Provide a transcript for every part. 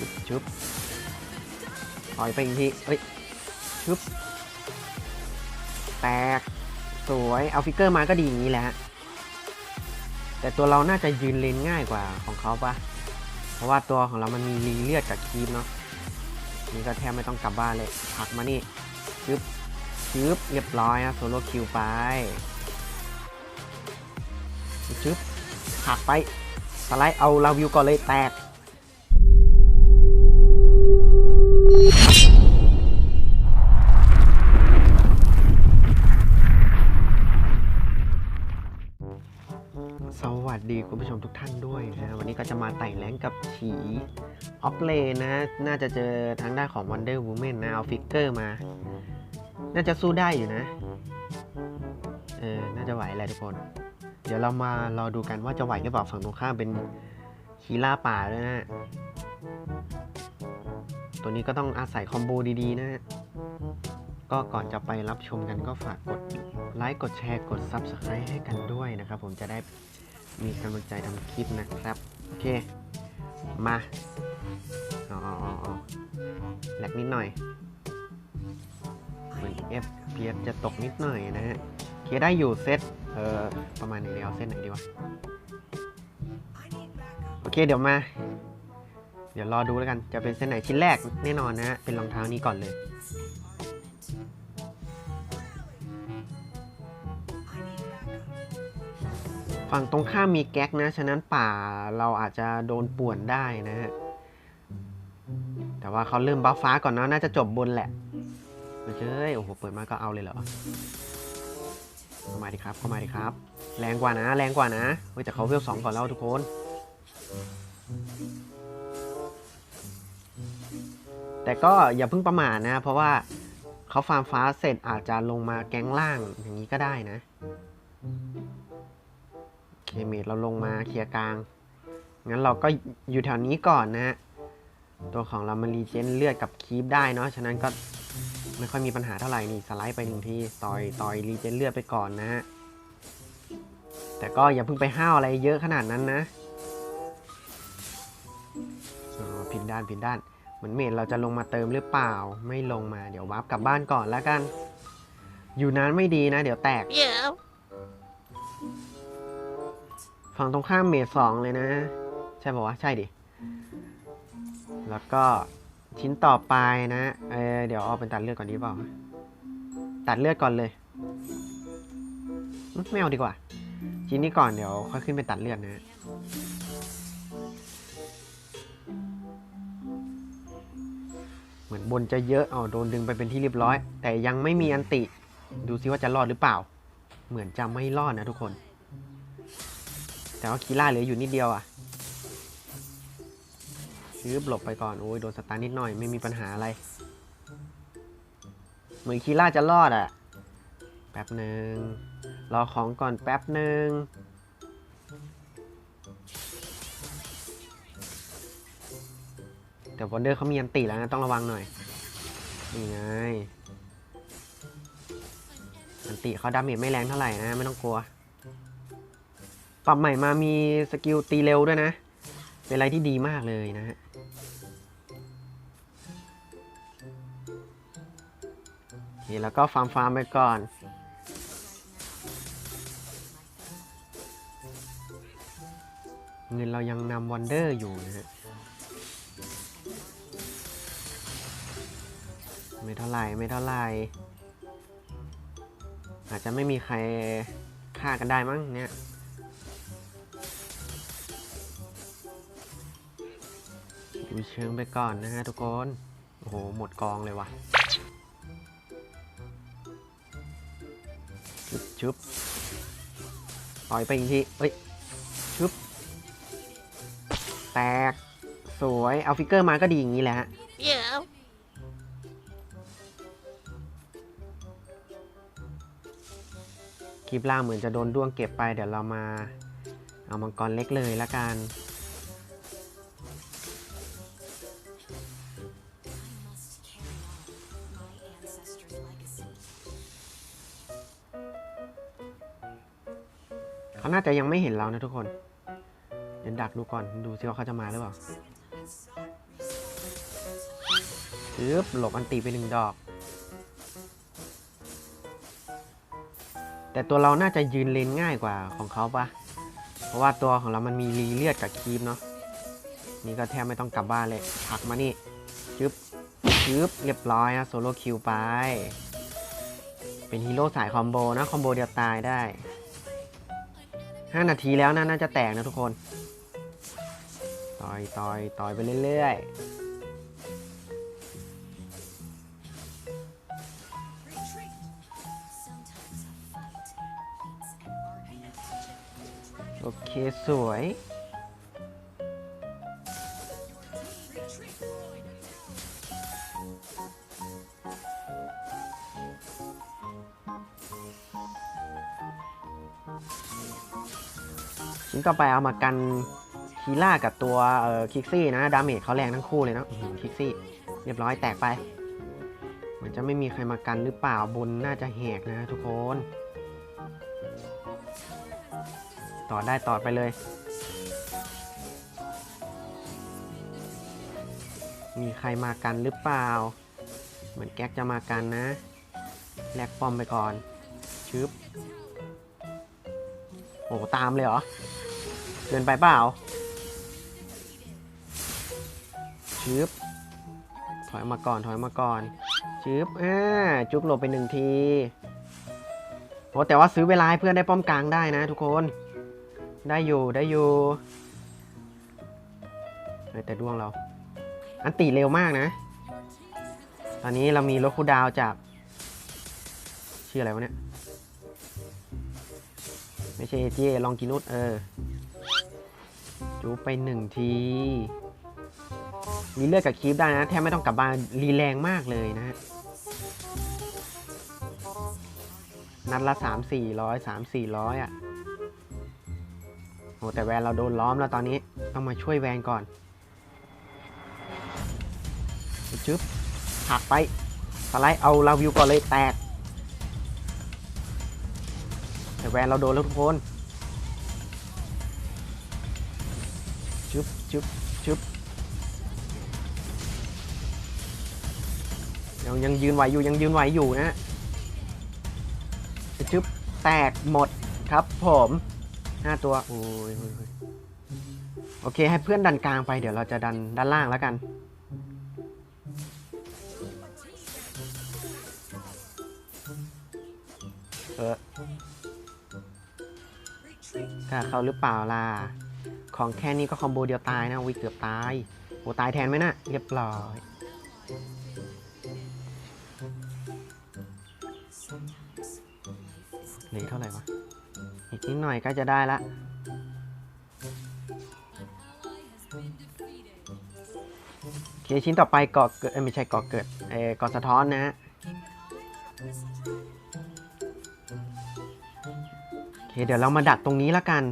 ชุบชุบถอยไปอีกทีเอ้ยชุบแตก สวยเอาฟิกเกอร์มาก็ดีอย่างนี้แหละแต่ตัวเราน่าจะยืนเลนง่ายกว่าของเขาปะเพราะว่าตัวของเรามันมีรีเลือดกับคีบเนาะนี่ก็แทบไม่ต้องกลับบ้านเลยผักมานี่ชึบชึบเรียบร้อยนะโซโล่คิวไปชึบผักไปสไลด์เอาลาวิวก่อนเลยแตก สวัสดีคุณผู้ชมทุกท่านด้วยนะวันนี้ก็จะมาไต่แรงกับฉีออฟเลนนะ น่าจะเจอทางด้านของ Wonder Woman นะ เอาฟิกเกอร์มา น่าจะสู้ได้อยู่นะ เออ น่าจะไหวแหละทุกคน เดี๋ยวเรามารอดูกันว่าจะไหวหรือเปล่าฝั่งตรงข้ามเป็นคีล่าป่าด้วยนะ ตัวนี้ก็ต้องอาศัยคอมโบดีๆนะก็ก่อนจะไปรับชมกันก็ฝากกดไลค์ กดแชร์ กด Subscribe ให้กันด้วยนะครับ ผมจะได้มีกำลังใจทำคลิปนะครับ โอเค มาอ๋ออ๋ออ๋อแหลกนิดหน่อย เหมือน F P F จะตกนิดหน่อยนะฮะเคได้อยู่เซตเออประมาณไหนเดียวเซตไหนดีวะ โอเค เดี๋ยวมา เดี๋ยวรอดูแล้วกัน จะเป็นเส้นไหนชิ้นแรกแน่นอนนะฮะ เป็นรองเท้านี้ก่อนเลย ฝั่งตรงข้ามมีแก๊กนะ ฉะนั้นป่าเราอาจจะโดนป่วนได้นะฮะ แต่ว่าเขาเริ่มบัฟฟ้าก่อนเนาะ น่าจะจบบนแหละม่ใช่โอ้โห เปิดมาก็เอาเลยเหรอเข้ามาดิครับ เข้ามาดิครับ แรงกว่านะ แรงกว่านะเฮ้ยแต่เขาเวลสองก่อนแล้วทุกคน แต่ก็อย่าเพิ่งประมาทนะ เพราะว่าเขาฟาร์มฟ้าเสร็จอาจจะลงมาแก๊งล่างอย่างนี้ก็ได้นะเคเมดเราลงมาเคลียร์กลาง งั้นเราก็อยู่แถวนี้ก่อนนะ ตัวของเรามันรีเจนเลือดกับคีปได้เนาะ ฉะนั้นก็ไม่ค่อยมีปัญหาเท่าไหร่นี่สไลด์ไปหนึ่งทีต่อยต่อยรีเจนเลือดไปก่อนนะฮะ แต่ก็อย่าเพิ่งไปห้าวอะไรเยอะขนาดนั้นนะผิดด้านผิดด้าน เหมือนเมดเราจะลงมาเติมหรือเปล่า ไม่ลงมาเดี๋ยววาร์ปกลับบ้านก่อนแล้วกัน อยู่นานไม่ดีนะ เดี๋ยวแตก Yeah. ฝั่งตรงข้ามเมดสองเลยนะ ใช่ป่าวะ ใช่ดิ แล้วก็ชิ้นต่อไปนะ เออเดี๋ยวเอาเป็นตัดเลือดก่อนดีเปล่า ตัดเลือดก่อนเลยอืมไม่เอาดีกว่า ชิ้นนี้ก่อนเดี๋ยวค่อยขึ้นไปตัดเลือดนะ เหมือนบนจะเยอะเอาโดนดึงไปเป็นที่เรียบร้อย แต่ยังไม่มีอันติ ดูซิว่าจะรอดหรือเปล่า เหมือนจะไม่รอดนะทุกคน แต่ว่าคีล่าเหลืออยู่นิดเดียวอะยืบหลบไปก่อน โอ้ยโดนสตาร์นิดหน่อยไม่มีปัญหาอะไร เหมือนคีล่าจะรอดอะ แป๊บหนึ่งรอของก่อนแป๊บหนึ่ง แต่วอนเดอร์เขามีอันติแล้วนะต้องระวังหน่อย นี่ไง อันติเขาดาเมจไม่แรงเท่าไหร่นะ ไม่ต้องกลัว ปรับใหม่มามีสกิลตีเร็วด้วยนะ เป็นอะไรที่ดีมากเลยนะฮะโอเคแล้วก็ฟาร์มฟาร์มไปก่อนเงินเรายังนำวันเดอร์อยู่นะฮะ ไม่เท่าไหร่ไม่เท่าไหร่อาจจะไม่มีใครฆ่ากันได้มั้งเนี่ยดูเชิงไปก่อนนะฮะทุกคน โอ้โห หมดกองเลยวะชึบชึบต่อยไปอีกทีเอ้ยชึบแตก สวย เอาฟิกเกอร์มาก็ดีอย่างนี้แหละฮะ คลิปล่างเหมือนจะโดนด้วงเก็บไป เดี๋ยวเรามาเอามังกรเล็กเลยละกัน เขาน่าจะยังไม่เห็นเรานะทุกคน เดี๋ยวดักดูก่อน ดูซิว่าเขาจะมาหรือเปล่าจึ๊บหลบอันตีไปหนึ่งดอก แต่ตัวเราน่าจะยืนเลนง่ายกว่าของเขาปะเพราะว่าตัวของเรามันมีรีเลือดกับคีบเนาะนี่ก็แทบไม่ต้องกลับบ้านเลยผักมานี่จึ๊บจึ๊บเรียบร้อยนะโซโลคิวไป เป็นฮีโร่สายคอมโบนะคอมโบเดียวตายได้ 5 นาทีแล้วนะน่าจะแตกนะทุกคน ต่อยต่อยต่อยไปเรื่อยๆ เคสวย ชิ้นต่อไปเอามากันคีล่ากับตัวเอ่อคิกซี่นะ ดาเมจเขาแรงทั้งคู่เลยนะอื้อหือคิกซี่ เรียบร้อยแตกไปเหมือนจะไม่มีใครมากันหรือเปล่าบนน่าจะแหกนะทุกคน ต่อได้ต่อไปเลย มีใครมากันหรือเปล่า เหมือนแก๊กจะมากันนะ แลกป้อมไปก่อน ชึบ โอ้ตามเลยเหรอเกินไปเปล่า ชึบ ถอยมาก่อน ถอยมาก่อน ชึบ อ่า จุ๊บหลบไปหนึ่งทีโอ้แต่ว่าซื้อเวลาให้เพื่อนได้ป้อมกลางได้นะทุกคน ได้อยู่ได้อยู่เฮ้ยแต่ดวงเรา อันตีเร็วมากนะ ตอนนี้เรามีรถคูดาวจากชื่ออะไรวะเนี่ย ไม่ใช่เอเจลองกินุสเออ จูไปหนึ่งทีมีเลือดกับคีปได้นะ แทบไม่ต้องกลับบ้านรีแรงมากเลยนะฮะนัดละสามสี่ร้อยสามสี่ร้อยอะ โอ้แต่แวนเราโดนล้อมแล้วตอนนี้ต้องมาช่วยแวนก่อนจึ๊บหักไปสไลด์เอาลาวิวก่อนเลยแตก แต่แวนเราโดนแล้วทุกคนชึบชึบชึบยังยังยืนไหวอยู่ยังยืนไหวอยู่นะชึบแตกหมดครับผม ห้าตัว โอ้ยโอเค ให้เพื่อนดันกลางไป เดี๋ยวเราจะดันด้านล่างแล้วกัน เออถ้าเขาหรือเปล่าล่ะ ของแค่นี้ก็คอมโบเดียวตายนะวิเกือบตาย โอ้ตายแทนไหมนะ่ะ เรียบร้อยเหลือเท่าไหร่วะ อีกนิดหน่อยก็จะได้ละ โอเคชิ้นต่อไปเกาะเกิดเอ้ยไม่ใช่เกาะเกิดเออเกาะสะท้อนนะฮะโอเคเดี๋ยวเรามาดักตรงนี้ละกัน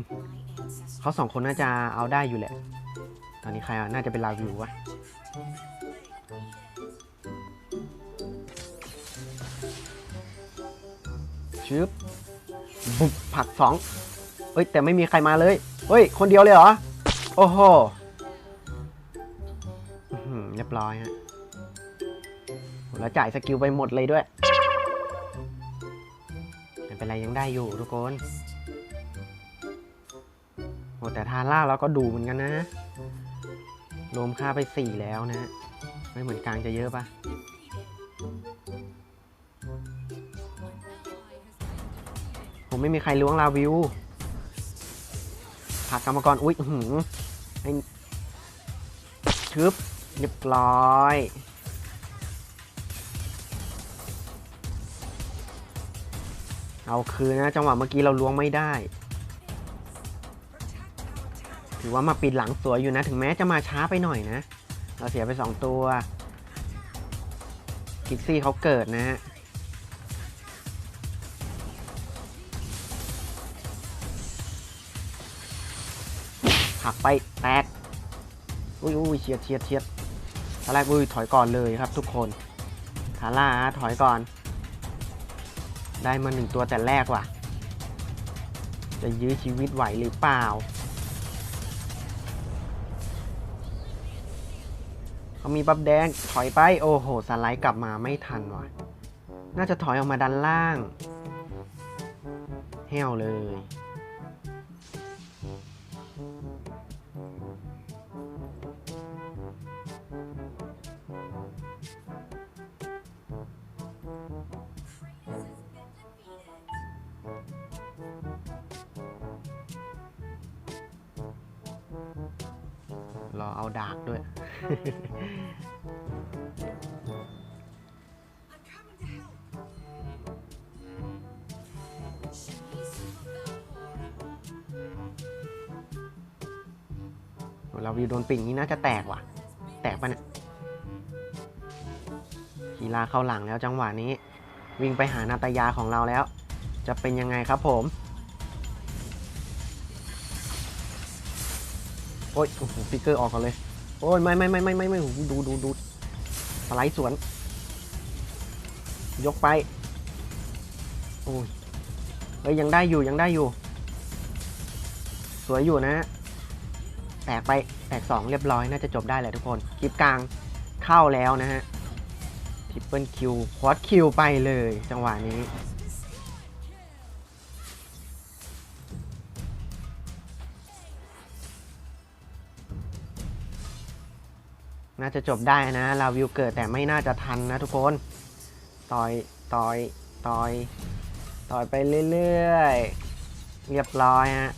เขาสองคนน่าจะเอาได้อยู่แหละ ตอนนี้ใครน่าจะเป็นลาวิววะชึบ บุบผักสองเอ้ยแต่ไม่มีใครมาเลยเฮ้ย คนเดียวเลยเหรอ โอ้โหเรียบร้อยฮะแล้วจ่ายสกิลไปหมดเลยด้วยไม่เป็นไรยังได้อยู่ทุกคนโอ้แต่ทาร่าเราก็ดูเหมือนกันนะ รวมค่าไปสี่แล้วนะ ไม่เหมือนกลางจะเยอะปะ ผมไม่มีใครล้วงลาวิวผักกรรมกรอุ๊ยอื้อหือให้ชึบเรียบร้อยเอาคืนนะจังหวะเมื่อกี้เราล้วงไม่ได้ ถือว่ามาปิดหลังสวยอยู่นะ ถึงแม้จะมาช้าไปหน่อยนะ เราเสียไป 2 ตัว กิกซี่เขาเกิดนะฮะ หักไปแตกอุ้ยอุ้ยเฉียดเฉียดเฉียดตอนแรกอุ้ยถอยก่อนเลยครับทุกคนทาร่าถอยก่อน ได้มาหนึ่งตัวแต่แรกว่ะ จะยื้อชีวิตไหวหรือเปล่าเขามีบับแดงถอยไป โอ้โหสไลด์กลับมาไม่ทันว่ะ น่าจะถอยออกมาด้านล่าง แห้วเลย รอเอาดากด้วย เราวิวโดนปิ่งนี่น่าจะแตกว่ะ แตกปะเนี่ยคีราเข้าหลังแล้วจังหวะนี้ วิ่งไปหานาตายาของเราแล้ว จะเป็นยังไงครับผม อ้ยโอ้โหฟิกเกอร์ออกก่อนเลย โอ้ยไม่ไม่ไม่ไม่ไม่ไม่ดูดูดูสไลด์สวน ยกไป โอ้ยเอ้ยยังได้อยู่ยังได้อยู่ สวยอยู่นะ แตกไปแตก2เรียบร้อย น่าจะจบได้แหละทุกคนคลิปกลางเข้าแล้วนะฮะทริปเปิลคิวควอดคิวไปเลยจังหวะนี้ น่าจะจบได้นะ ลาวิวเกิดแต่ไม่น่าจะทันนะทุกคน ต่อยต่อยต่อยต่อยไปเรื่อยๆ เรียบร้อยฮะ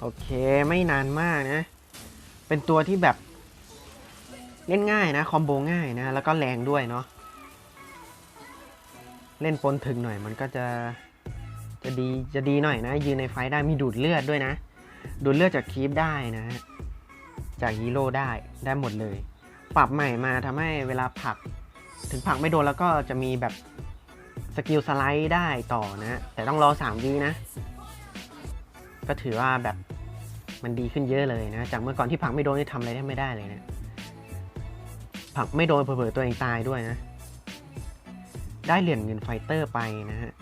โอเคไม่นานมากนะ เป็นตัวที่แบบ เล่นง่ายนะ คอมโบง่ายนะ แล้วก็แรงด้วยเนาะ เล่นปนถึงหน่อยมันก็จะจะดีจะดีหน่อยนะ ยืนในไฟได้มีดูดเลือดด้วยนะ ดูดเลือดจากคีปได้นะฮะ จากฮีโร่ได้ได้หมดเลย ปรับใหม่มาทำให้เวลาผัก ถึงผักไม่โดนแล้วก็จะมีแบบสกิลสไลด์ได้ต่อนะ แต่ต้องรอ3วินะ ก็ถือว่าแบบมันดีขึ้นเยอะเลยนะ จากเมื่อก่อนที่ผักไม่โดนนี่ทำอะไรได้ไม่ได้เลยนะผักไม่โดนเผลอๆตัวเองตายด้วยนะ ได้เหรียญเงินไฟเตอร์ไปนะฮะ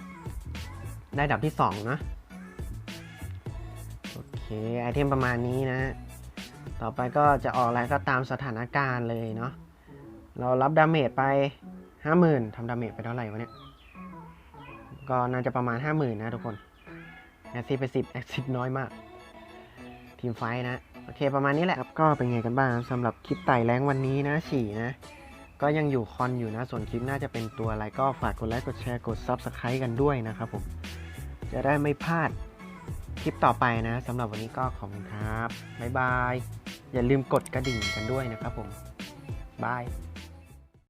ได้ดับที่2นะโอเค ไอเทมประมาณนี้นะ ต่อไปก็จะออกอะไรก็ตามสถานการณ์เลยเนาะ เรารับดาเมจไป 50,000ทำดาเมจไปเท่าไหร่วะเนี่ย ก็น่าจะประมาณ 50,000 นะทุกคน แอซซิไป10 แอซซิน้อยมาก ทีมไฟนะ โอเคประมาณนี้แหละครับ ก็เป็นไงกันบ้างสำหรับคลิปไต่แรงวันนี้นะฉี่นะ ก็ยังอยู่คอนอยู่นะ ส่วนคลิปน่าจะเป็นตัวอะไรก็ฝากกดไลค์ กดแชร์ กด Subscribe กันด้วยนะครับผม จะได้ไม่พลาดคลิปต่อไปนะสำหรับวันนี้ก็ขอบคุณครับ บ๊ายบาย อย่าลืมกดกระดิ่งกันด้วยนะครับผมบาย